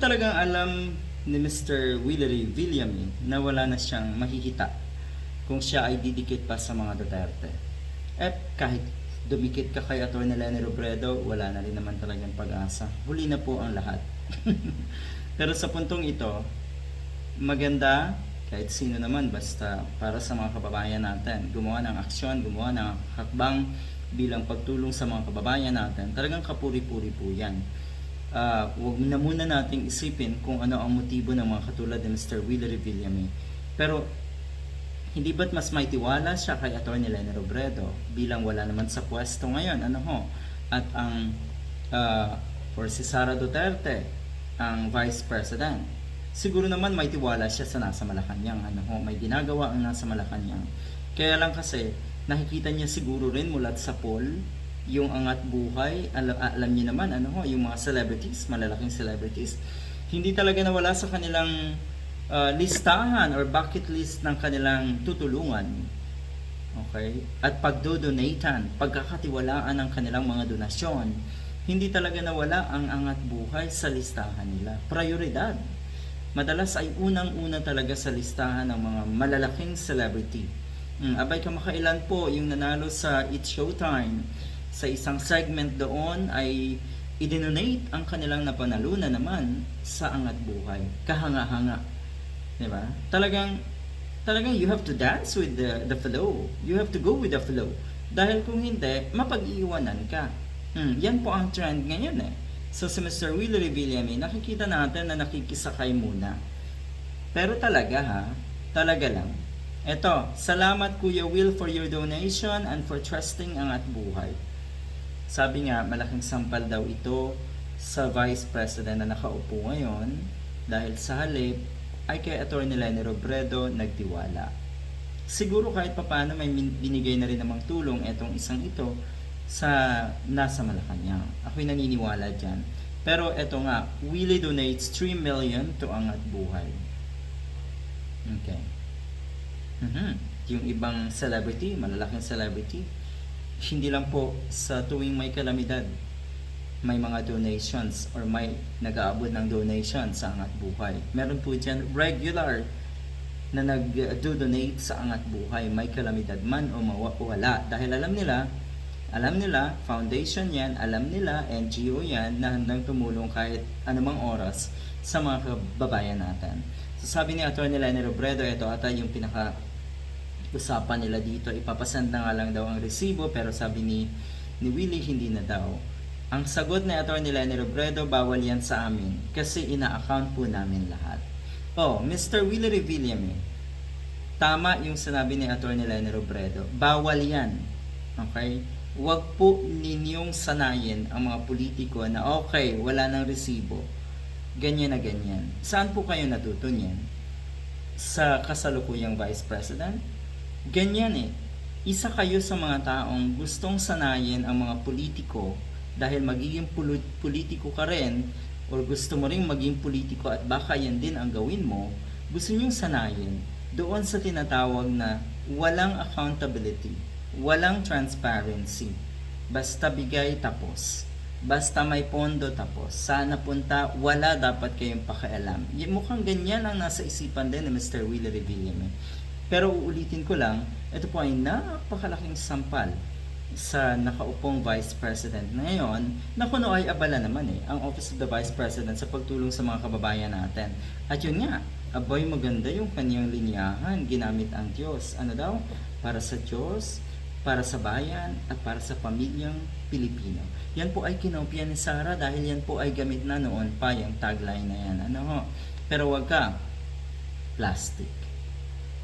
talagang alam ni Mr. Willery Villame na wala na siyang mahihita kung siya ay didikit pa sa mga Duterte. At kahit dumikit ka kay Atty. Lenny Robredo, wala na rin naman talagang pag-asa. Huli na po ang lahat. Pero sa puntong ito, maganda kahit sino naman basta para sa mga kababayan natin gumawa ng aksyon, gumawa ng hakbang bilang pagtulong sa mga kababayan natin talagang kapuri-puri po yan uh, wag na muna nating isipin kung ano ang motibo ng mga katulad ni Mr. Willery Villame pero hindi ba't mas may tiwala siya kay Atty. Lenny Robredo bilang wala naman sa pwesto ngayon ano ho at ang uh, for si Sara Duterte ang Vice President siguro naman may tiwala siya sa nasa Malacanang ano ho, may ginagawa ang nasa Malacanang kaya lang kasi nakikita niya siguro rin mula sa poll yung angat buhay alam, alam niyo naman ano ho, yung mga celebrities malalaking celebrities hindi talaga nawala sa kanilang uh, listahan or bucket list ng kanilang tutulungan okay at pagdodonatan pagkakatiwalaan ng kanilang mga donasyon hindi talaga nawala ang angat buhay sa listahan nila prioridad madalas ay unang-una talaga sa listahan ng mga malalaking celebrity. Mm, abay kamakailan po yung nanalo sa It's Showtime. Sa isang segment doon ay idinonate ang kanilang napanalunan naman sa angat buhay. Kahanga-hanga. Di ba? Talagang, talagang you have to dance with the, the flow. You have to go with the flow. Dahil kung hindi, mapag-iiwanan ka. Mm, yan po ang trend ngayon eh. So si Mr. Willie Villame, nakikita natin na nakikisakay muna. Pero talaga ha, talaga lang. Eto, salamat Kuya Will for your donation and for trusting ang at buhay. Sabi nga, malaking sampal daw ito sa Vice President na nakaupo ngayon dahil sa halip ay kay Atty. Lenny Robredo nagtiwala. Siguro kahit papano may binigay na rin namang tulong etong isang ito sa nasa Malacanang. Ako'y naniniwala dyan. Pero eto nga, Willie donates 3 million to Angat Buhay. Okay. Mhm. Yung ibang celebrity, malalaking celebrity, hindi lang po sa tuwing may kalamidad, may mga donations or may nag-aabot ng donation sa Angat Buhay. Meron po dyan regular na nag-donate sa Angat Buhay, may kalamidad man o wala. Dahil alam nila, alam nila, foundation yan, alam nila, NGO yan, na handang tumulong kahit anumang oras sa mga kababayan natin. So sabi ni Atty. Lenny Robredo, ito ata yung pinaka usapan nila dito, ipapasend na nga lang daw ang resibo, pero sabi ni, ni Willie, hindi na daw. Ang sagot ni Atty. Lenny Robredo, bawal yan sa amin, kasi ina-account po namin lahat. Oh, Mr. Willie Revillame, tama yung sinabi ni Atty. Lenny Robredo, bawal yan. Okay? Huwag po ninyong sanayin ang mga politiko na okay, wala nang resibo. Ganyan na ganyan. Saan po kayo natuto niyan? Sa kasalukuyang Vice President? Ganyan eh. Isa kayo sa mga taong gustong sanayin ang mga politiko dahil magiging politiko ka rin or gusto mo rin maging politiko at baka yan din ang gawin mo, gusto nyong sanayin doon sa tinatawag na walang accountability walang transparency. Basta bigay tapos. Basta may pondo tapos. Sana punta, wala dapat kayong pakialam. Mukhang ganyan ang nasa isipan din ni Mr. Willie Revillame. Pero uulitin ko lang, ito po ay napakalaking sampal sa nakaupong Vice President ngayon na kuno ay abala naman eh ang Office of the Vice President sa pagtulong sa mga kababayan natin. At yun nga, aboy maganda yung kanyang linyahan, ginamit ang Diyos. Ano daw? Para sa Diyos, para sa bayan at para sa pamilyang Pilipino. Yan po ay kinopya ni Sarah dahil yan po ay gamit na noon pa yung tagline na yan. Ano ho? Pero wag ka, plastic.